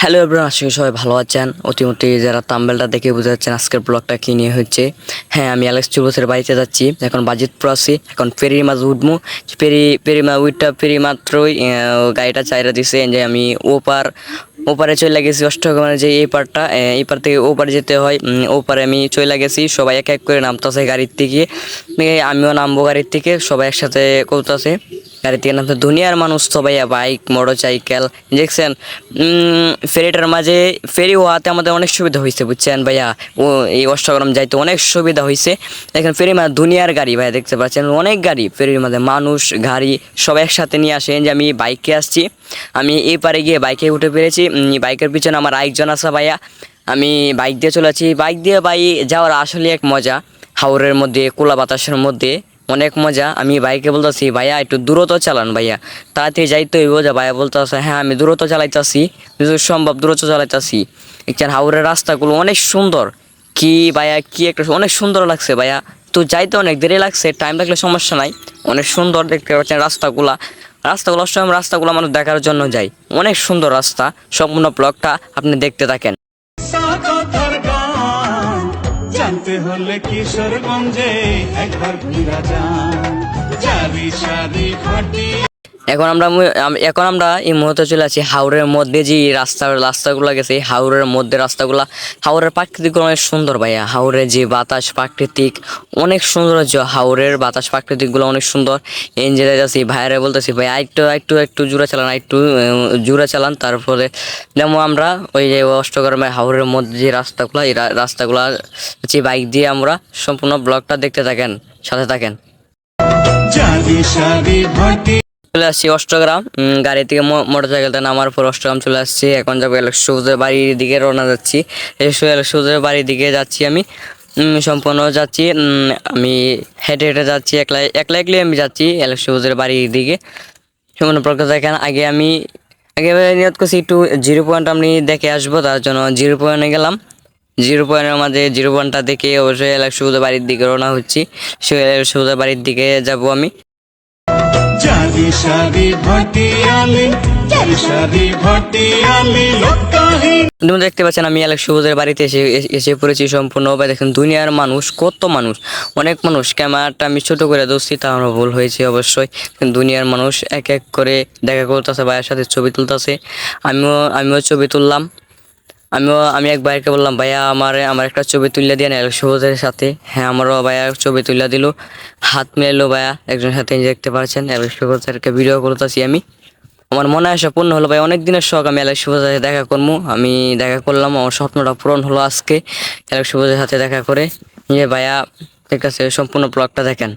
Hello everyone আশা করি সবাই ভালো আছেন। অতিমতি যারা তাম্বেলটা দেখে বুঝতে যাচ্ছেন আজকের ব্লগটা কী নিয়ে হচ্ছে। হ্যাঁ আমি অ্যালেক্স চুবসের বাড়িতে যাচ্ছি। এখন বাজিতপুর আছি। এখন ফেরির মাঝ উঠবো। ফেরি ফেরি মা, উইটটা ফেরি মাত্রই গাড়িটা চাইরা দিছে। যে আমি ওপার, ওপারে চলে গেছি। অষ্টগ্রামের যে এই পারটা এই পার থেকে ওপারে যেতে হয়। ওপারে আমি চলে গেছি। সবাই এক এক করে নামতেছে গাড়ির থেকে আমিও নামবো গাড়ির থেকে সবাই একসাথে করতেছে গাড়ি থেকে নামতে দুনিয়ার মানুষ তো ভাইয়া, বাইক মোটর সাইকেল দেখছেন ফেরিটার মাঝে ফেরি হওয়াতে আমাদের অনেক সুবিধা হয়েছে, বুঝছেন ভাইয়া? ও, এই অষ্টগ্রাম যাইতে অনেক সুবিধা হয়েছে। দেখেন ফেরি মানে দুনিয়ার গাড়ি ভাইয়া, দেখতে পাচ্ছেন? অনেক গাড়ি, ফেরির মাঝে মানুষ, গাড়ি সব একসাথে নিয়ে আসেন যে আমি বাইকে আসছি, আমি এই পারে গিয়ে বাইকে উঠে পেরেছি। বাইকের পিছনে আমার আরেকজন আছে ভাইয়া। আমি বাইক দিয়ে চলেছি বাইক দিয়ে বাই যাওয়ার আসলে এক মজা, হাওরের মধ্যে, কোলা বাতাসের মধ্যে। অনেক মজা। আমি বাইকে বলতেছি, ভাইয়া, একটু দ্রুত চালান ভাইয়া। তাড়াতাড়ি যাইতে হইব যে ভাইয়া বলতেছে হ্যাঁ আমি দ্রুত চালাইতাছি, যদি সম্ভব দ্রুত চালাইতেছি। এখানে হাওরের রাস্তাগুলো অনেক সুন্দর। কি ভাইয়া, কি একটা অনেক সুন্দর লাগছে ভাইয়া। তো যাইতে অনেক দেরি লাগছে, টাইম লাগলে সমস্যা নাই। অনেক সুন্দর দেখতে পাচ্ছেন রাস্তাগুলা। রাস্তাগুলো সময় রাস্তাগুলো মানুষ দেখার জন্য যায় অনেক সুন্দর রাস্তা, সম্পূর্ণ ব্লগটা আপনি দেখতে থাকেন। হলে কিশোরগঞ্জে একবার ঘুরা যান চারি সারি ঘাটি এখন আমরা এখন আমরা এই মুহূর্তে চলে আছি হাওড়ের মধ্যে, যে রাস্তা রাস্তাগুলো গেছে হাওড়ের মধ্যে রাস্তাগুলো। হাওড়ের প্রাকৃতিকগুলো অনেক সুন্দর ভাইয়া। হাওড়ের যে বাতাস প্রাকৃতিক, অনেক সৌন্দর্য হাওড়ের বাতাস প্রাকৃতিকগুলো অনেক সুন্দর। এনজয় যাচ্ছি ভাইয়ারে বলতেছি, ভাই একটু একটু একটু জোরে চালান একটু জোরে চালান। তারপরে যেমন আমরা ওই যে অষ্টগ্রামে হাওড়ের মধ্যে যে রাস্তাগুলো, এই রাস্তাগুলো হচ্ছে বাইক দিয়ে আমরা সম্পূর্ণ ব্লগটা দেখতে থাকেন, সাথে থাকেন। চলে আসছি অষ্টগ্রাম। গাড়ি থেকে মোটর সাইকেলটা নামার পর অষ্টগ্রাম চলে আসছি। এখন যাব সবুজের বাড়ির দিকে রওনা যাচ্ছি। সবুজের বাড়ির দিকে যাচ্ছি আমি। সম্পূর্ণ যাচ্ছি। আমি হেঁটে হেঁটে যাচ্ছি একলা একলা একলাই আমি যাচ্ছি সবুজের বাড়ির দিকে। সম্পূর্ণ প্রকাশ দেখেন, আগে আমি আগে নিয়ত করছি একটু জিরো পয়েন্ট আমি দেখে আসব, তার জন্য জিরো পয়েন্টে গেলাম। জিরো পয়েন্টের মাঝে জিরো পয়েন্টটা দেখে অবশ্যই সবুজের বাড়ির দিকে রওনা হচ্ছি। সবুজের বাড়ির দিকে যাব আমি। চারি সারি আলি চারি সারি ঘাটি আলি লোকাহীন তুমি দেখতে পাচ্ছেন আমি আলেক সবুজের বাড়িতে এসে, এসে- পড়েছি সম্পূর্ণ। ভাবে দেখেন, দুনিয়ার মানুষ, কত মানুষ, অনেক মানুষ। ক্যামেরাটা আমি ছোট করে দোষছি তা আমার ভুল হয়েছে অবশ্যই। দুনিয়ার মানুষ এক এক করে দেখা করতেছে, ভাইয়ের সাথে ছবি তুলতেছে। আমিও আমিও ছবি তুললাম। আমিও আমি এক ভাইকে বললাম, ভাইয়া, আমার আমার একটা ছবি তুলে দিয়ে না সবুজের সাথে। হ্যাঁ আমারও ভাইয়া ছবি তুলে দিল। হাত মেলালো ভাইয়া, একজনের সাথে দেখতে পাচ্ছেন সবুজেরকে ভিডিও করতেছি আমি। আমার মনে হয় পূর্ণ হলো ভাই অনেক দিনের শখ, আমি শুভজের সাথে দেখা করব আমি দেখা করলাম, আমার স্বপ্নটা পূরণ হলো আজকে অ্যালেক্স শুভজের সাথে দেখা করে। নিয়ে ভাইয়া ঠিক আছে সম্পূর্ণ ব্লগটা দেখেন।